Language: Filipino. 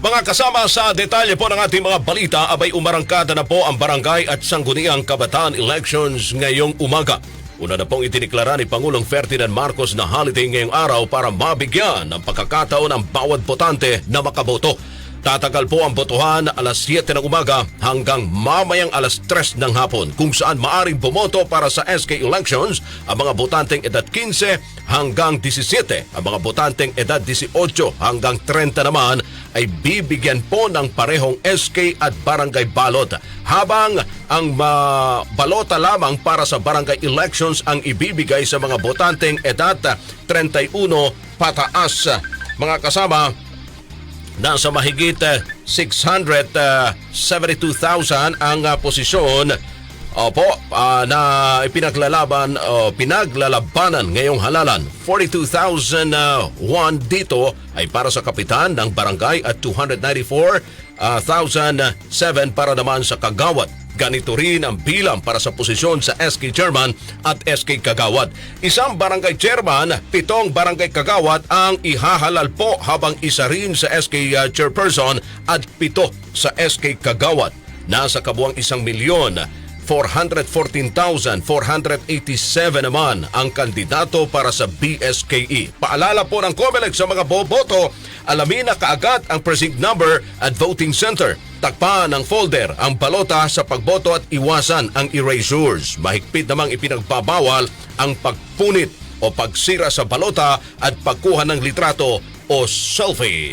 Mga kasama sa detalye po ng ating mga balita, abay umarangkada na po ang barangay at sangguniang kabataan elections ngayong umaga. Una na pong itiniklara ni Pangulong Ferdinand Marcos na holiday ngayong araw para mabigyan ng pagkakataon ng bawat botante na makaboto. Tatagal po ang botohan alas 7 ng umaga hanggang mamayang alas 3 ng hapon kung saan maaring bumoto para sa SK elections ang mga botanteng edad 15 hanggang 17. Ang mga botanteng edad 18 hanggang 30 naman ay bibigyan po ng parehong SK at barangay balot habang ang balota lamang para sa barangay elections ang ibibigay sa mga botanteng edad 31 pataas. Mga kasama, Nasa mahigit eh, 672,000 ang ah, posisyon Opo, ah, na ipinaglalaban o pinaglalabanan ngayong halalan. 42,001 dito ay para sa kapitan ng barangay at 294,007 para naman sa kagawad. Ganito rin ang bilang para sa posisyon sa SK Chairman at SK Kagawad. Isang barangay chairman, pitong barangay kagawad ang ihahalal po habang isa rin sa SK uh, Chairperson at pito sa SK Kagawad. Nasa kabuang isang milyon 414,487 naman ang kandidato para sa BSKE. Paalala po ng COMELEC sa mga boboto, alamin na kaagad ang precinct number at voting center. Takpan ng folder ang balota sa pagboto at iwasan ang erasures. Mahigpit namang ipinagbabawal ang pagpunit o pagsira sa balota at pagkuha ng litrato o selfie.